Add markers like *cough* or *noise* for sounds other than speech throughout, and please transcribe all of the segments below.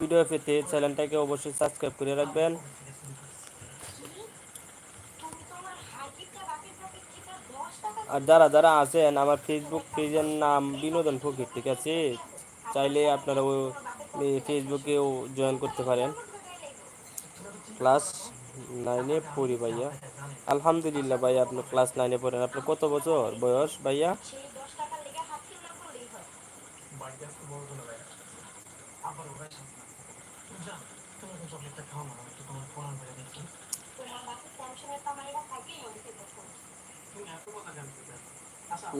Video পেতে চ্যানেলটাকে অবশ্যই সাবস্ক্রাইব করে রাখবেন। আর যারা যারা আছেন, আমার ফেসবুক পেজের নাম বিনোদন ফকির, ঠিক আছে? চাইলে আপনারা ও ফেসবুকেও জয়েন করতে পারেন। ক্লাস নাইনে পড়ি ভাইয়া। আলহামদুলিল্লাহ ভাইয়া আপনি ক্লাস নাইনে পড়েন। আপনার কত বছর বয়স ভাইয়া?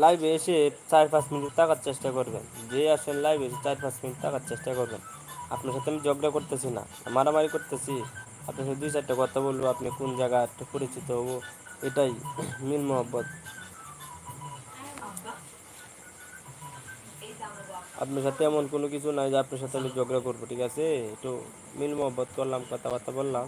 লাইভে এসে চার পাঁচ মিনিট থাকার চেষ্টা করবেন। যে আসেন লাইভে এসে চার পাঁচ মিনিট থাকার চেষ্টা করবেন। আপনার সাথে আমি ঝগড়া করতেছি না মারামারি করতেছি। আপনার সাথে দুই চারটা কথা বলব আপনি কোন জায়গা একটু পরিচিত হব এটাই মিল মোহব্বত। আপনার সাথে এমন কোনো কিছু নাই যে আপনার সাথে আমি ঝগড়া করব, ঠিক আছে? একটু মিল মোহব্বত করলাম, কথাবার্তা বললাম।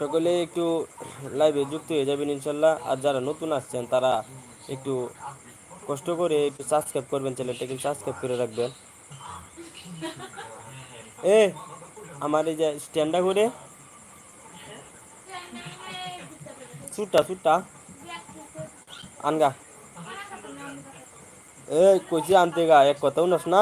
সকলে একটু লাইভে যুক্ত হয়ে যাবেন ইনশাল্লাহ। আর যারা নতুন আসছেন, তারা একটু কষ্ট করে একটু সাবস্ক্রাইব করবেন চ্যানেলটাকে সাবস্ক্রাইব করে রাখবেন। *laughs* এ আমার এই যে স্ট্যান্ডা করে সুটটা সুটটা আনগা এ কইছি আনতে গা এক কথাও নাস না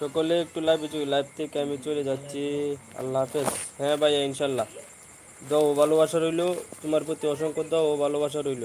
সকলে একটু লাইভে চলে লাইভ থেকে আমি চলে যাচ্ছি। আল্লাহ হাফেজ। হ্যাঁ ভাইয়া ইনশাল্লাহ দাও ভালোবাসা রইল। তোমার প্রতি অসংখ্য দাও ভালোবাসা রইল।